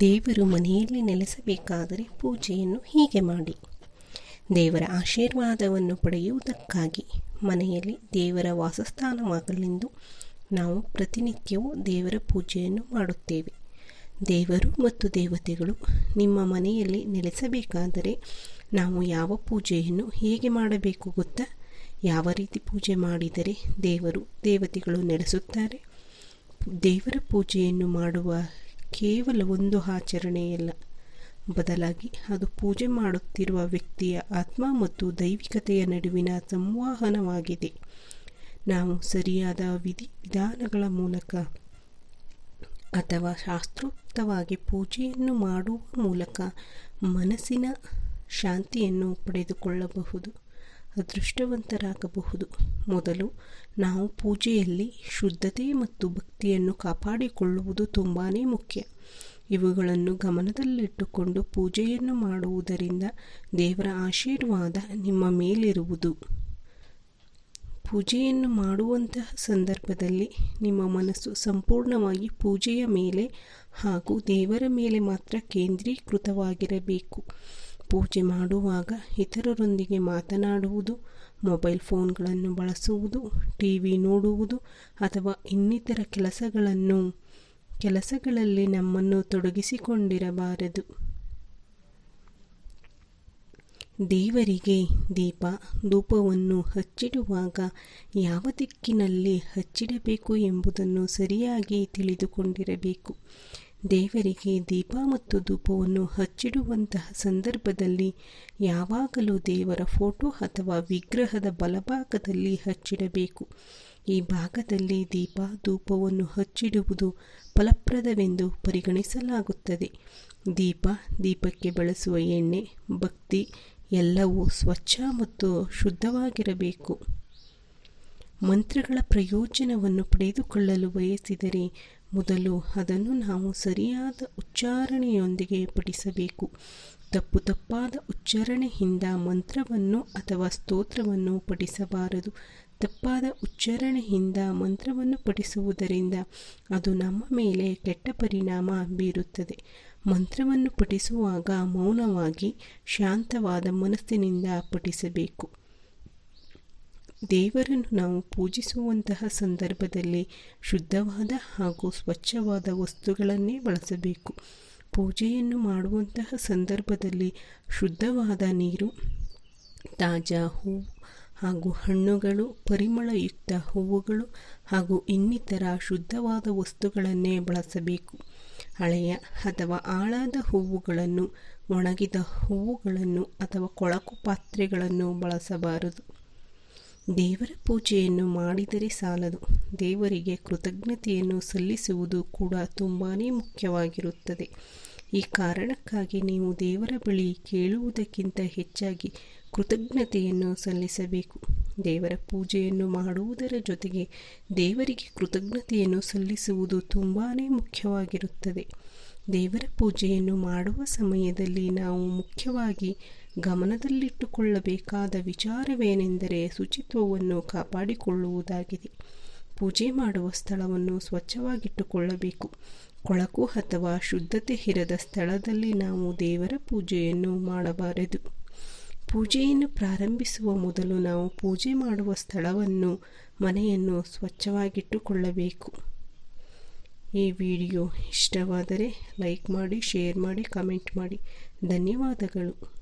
ದೇವರು ಮನೆಯಲ್ಲಿ ನೆಲೆಸಬೇಕಾದರೆ ಪೂಜೆಯನ್ನು ಹೀಗೆ ಮಾಡಿ. ದೇವರ ಆಶೀರ್ವಾದವನ್ನು ಪಡೆಯುವುದಕ್ಕಾಗಿ ಮನೆಯಲ್ಲಿ ದೇವರ ವಾಸಸ್ಥಾನವಾಗಲೆಂದು ನಾವು ಪ್ರತಿನಿತ್ಯವೂ ದೇವರ ಪೂಜೆಯನ್ನು ಮಾಡುತ್ತೇವೆ. ದೇವರು ಮತ್ತು ದೇವತೆಗಳು ನಿಮ್ಮ ಮನೆಯಲ್ಲಿ ನೆಲೆಸಬೇಕಾದರೆ ನಾವು ಯಾವ ಪೂಜೆಯನ್ನು ಹೇಗೆ ಮಾಡಬೇಕು ಗೊತ್ತಾ? ಯಾವ ರೀತಿ ಪೂಜೆ ಮಾಡಿದರೆ ದೇವರು ದೇವತೆಗಳು ನೆಲೆಸುತ್ತಾರೆ? ದೇವರ ಪೂಜೆಯನ್ನು ಮಾಡುವ ಕೇವಲ ಒಂದು ಆಚರಣೆಯಲ್ಲ. ಬದಲಾಗಿ ಅದು ಪೂಜೆ ಮಾಡುತ್ತಿರುವ ವ್ಯಕ್ತಿಯ ಆತ್ಮ ಮತ್ತು ದೈವಿಕತೆಯ ನಡುವಿನ ಸಂವಹನವಾಗಿದೆ. ನಾವು ಸರಿಯಾದ ವಿಧಿ ವಿಧಾನಗಳ ಮೂಲಕ ಅಥವಾ ಶಾಸ್ತ್ರೋಕ್ತವಾಗಿ ಪೂಜೆಯನ್ನು ಮಾಡುವ ಮೂಲಕ ಮನಸ್ಸಿನ ಶಾಂತಿಯನ್ನು ಪಡೆದುಕೊಳ್ಳಬಹುದು. ಅದೃಷ್ಟವಂತರಾಗಬಹುದು. ಮೊದಲು ನಾವು ಪೂಜೆಯಲ್ಲಿ ಶುದ್ಧತೆ ಮತ್ತು ಭಕ್ತಿಯನ್ನು ಕಾಪಾಡಿಕೊಳ್ಳುವುದು ತುಂಬಾ ಮುಖ್ಯ. ಇವುಗಳನ್ನು ಗಮನದಲ್ಲಿಟ್ಟುಕೊಂಡು ಪೂಜೆಯನ್ನು ಮಾಡುವುದರಿಂದ ದೇವರ ಆಶೀರ್ವಾದ ನಿಮ್ಮ ಮೇಲಿರುವುದು. ಪೂಜೆಯನ್ನು ಮಾಡುವಂತಹ ಸಂದರ್ಭದಲ್ಲಿ ನಿಮ್ಮ ಮನಸ್ಸು ಸಂಪೂರ್ಣವಾಗಿ ಪೂಜೆಯ ಮೇಲೆ ಹಾಗೂ ದೇವರ ಮೇಲೆ ಮಾತ್ರ ಕೇಂದ್ರೀಕೃತವಾಗಿರಬೇಕು. ಪೂಜೆ ಮಾಡುವಾಗ ಇತರರೊಂದಿಗೆ ಮಾತನಾಡುವುದು, ಮೊಬೈಲ್ ಫೋನ್ಗಳನ್ನು ಬಳಸುವುದು ಟಿ ವಿ ನೋಡುವುದು ಅಥವಾ ಇನ್ನಿತರ ಕೆಲಸಗಳನ್ನು, ಕೆಲಸಗಳಲ್ಲಿ ನಮ್ಮನ್ನು ತೊಡಗಿಸಿಕೊಂಡಿರಬಾರದು. ದೇವರಿಗೆ ದೀಪ, ಧೂಪವನ್ನು ಹಚ್ಚಿಡುವಾಗ ಯಾವ ದಿಕ್ಕಿನಲ್ಲಿ ಹಚ್ಚಿಡಬೇಕು ಎಂಬುದನ್ನು ಸರಿಯಾಗಿ ತಿಳಿದುಕೊಂಡಿರಬೇಕು. ದೇವರಿಗೆ ದೀಪ ಮತ್ತು ಧೂಪವನ್ನು ಹಚ್ಚಿಡುವಂತಹ ಸಂದರ್ಭದಲ್ಲಿ ಯಾವಾಗಲೂ ದೇವರ ಫೋಟೋ ಅಥವಾ ವಿಗ್ರಹದ ಬಲಭಾಗದಲ್ಲಿ ಹಚ್ಚಿಡಬೇಕು. ಈ ಭಾಗದಲ್ಲಿ ದೀಪ, ಧೂಪವನ್ನು ಹಚ್ಚಿಡುವುದು ಫಲಪ್ರದವೆಂದು ಪರಿಗಣಿಸಲಾಗುತ್ತದೆ. ದೀಪ, ದೀಪಕ್ಕೆ ಬಳಸುವ ಎಣ್ಣೆ, ಭಕ್ತಿ ಎಲ್ಲವೂ ಸ್ವಚ್ಛ ಮತ್ತು ಶುದ್ಧವಾಗಿರಬೇಕು. ಮಂತ್ರಗಳ ಪ್ರಯೋಜನವನ್ನು ಪಡೆದುಕೊಳ್ಳಲು ಬಯಸಿದರೆ ಮೊದಲು ಅದನ್ನು ನಾವು ಸರಿಯಾದ ಉಚ್ಚಾರಣೆಯೊಂದಿಗೆ ಪಠಿಸಬೇಕು. ತಪ್ಪು ತಪ್ಪಾದ ಉಚ್ಚಾರಣೆಯಿಂದ ಮಂತ್ರವನ್ನು ಅಥವಾ ಸ್ತೋತ್ರವನ್ನು ಪಠಿಸಬಾರದು. ತಪ್ಪಾದ ಉಚ್ಚಾರಣೆಯಿಂದ ಮಂತ್ರವನ್ನು ಪಠಿಸುವುದರಿಂದ ಅದು ನಮ್ಮ ಮೇಲೆ ಕೆಟ್ಟ ಪರಿಣಾಮ ಬೀರುತ್ತದೆ. ಮಂತ್ರವನ್ನು ಪಠಿಸುವಾಗ ಮೌನವಾಗಿ ಶಾಂತವಾದ ಮನಸ್ಸಿನಿಂದ ಪಠಿಸಬೇಕು. ದೇವರನ್ನು ನಾವು ಪೂಜಿಸುವಂತಹ ಸಂದರ್ಭದಲ್ಲಿ ಶುದ್ಧವಾದ ಹಾಗೂ ಸ್ವಚ್ಛವಾದ ವಸ್ತುಗಳನ್ನೇ ಬಳಸಬೇಕು. ಪೂಜೆಯನ್ನು ಮಾಡುವಂತಹ ಸಂದರ್ಭದಲ್ಲಿ ಶುದ್ಧವಾದ ನೀರು, ತಾಜಾ ಹೂವು ಹಾಗೂ ಹಣ್ಣುಗಳು, ಪರಿಮಳಯುಕ್ತ ಹೂವುಗಳು ಹಾಗೂ ಇನ್ನಿತರ ಶುದ್ಧವಾದ ವಸ್ತುಗಳನ್ನೇ ಬಳಸಬೇಕು. ಹಳೆಯ ಅಥವಾ ಆಳಾದ ಹೂವುಗಳನ್ನು, ಒಣಗಿದ ಹೂವುಗಳನ್ನು ಅಥವಾ ಕೊಳಕು ಪಾತ್ರೆಗಳನ್ನು ಬಳಸಬಾರದು. ದೇವರ ಪೂಜೆಯನ್ನು ಮಾಡಿದರೆ ಸಾಲದು. ದೇವರಿಗೆ ಕೃತಜ್ಞತೆಯನ್ನು ಸಲ್ಲಿಸುವುದು ಕೂಡ ತುಂಬಾ ಮುಖ್ಯವಾಗಿರುತ್ತದೆ. ಈ ಕಾರಣಕ್ಕಾಗಿ ನೀವು ದೇವರ ಬಳಿ ಕೇಳುವುದಕ್ಕಿಂತ ಹೆಚ್ಚಾಗಿ ಕೃತಜ್ಞತೆಯನ್ನು ಸಲ್ಲಿಸಬೇಕು. ದೇವರ ಪೂಜೆಯನ್ನು ಮಾಡುವುದರ ಜೊತೆಗೆ ದೇವರಿಗೆ ಕೃತಜ್ಞತೆಯನ್ನು ಸಲ್ಲಿಸುವುದು ತುಂಬಾ ಮುಖ್ಯವಾಗಿರುತ್ತದೆ. ದೇವರ ಪೂಜೆಯನ್ನು ಮಾಡುವ ಸಮಯದಲ್ಲಿ ನಾವು ಮುಖ್ಯವಾಗಿ ಗಮನದಲ್ಲಿಟ್ಟುಕೊಳ್ಳಬೇಕಾದ ವಿಚಾರವೇನೆಂದರೆ ಶುಚಿತ್ವವನ್ನು ಕಾಪಾಡಿಕೊಳ್ಳುವುದಾಗಿದೆ. ಪೂಜೆ ಮಾಡುವ ಸ್ಥಳವನ್ನು ಸ್ವಚ್ಛವಾಗಿಟ್ಟುಕೊಳ್ಳಬೇಕು. ಕೊಳಕು ಅಥವಾ ಶುದ್ಧತೆ ಇರದ ಸ್ಥಳದಲ್ಲಿ ನಾವು ದೇವರ ಪೂಜೆಯನ್ನು ಮಾಡಬಾರದು. ಪೂಜೆಯನ್ನು ಪ್ರಾರಂಭಿಸುವ ಮೊದಲು ನಾವು ಪೂಜೆ ಮಾಡುವ ಸ್ಥಳವನ್ನು, ಮನೆಯನ್ನು ಸ್ವಚ್ಛವಾಗಿಟ್ಟುಕೊಳ್ಳಬೇಕು. ಈ ವಿಡಿಯೋ ಇಷ್ಟವಾದರೆ ಲೈಕ್ ಮಾಡಿ ಶೇರ್ ಮಾಡಿ ಕಮೆಂಟ್ ಮಾಡಿ. ಧನ್ಯವಾದಗಳು.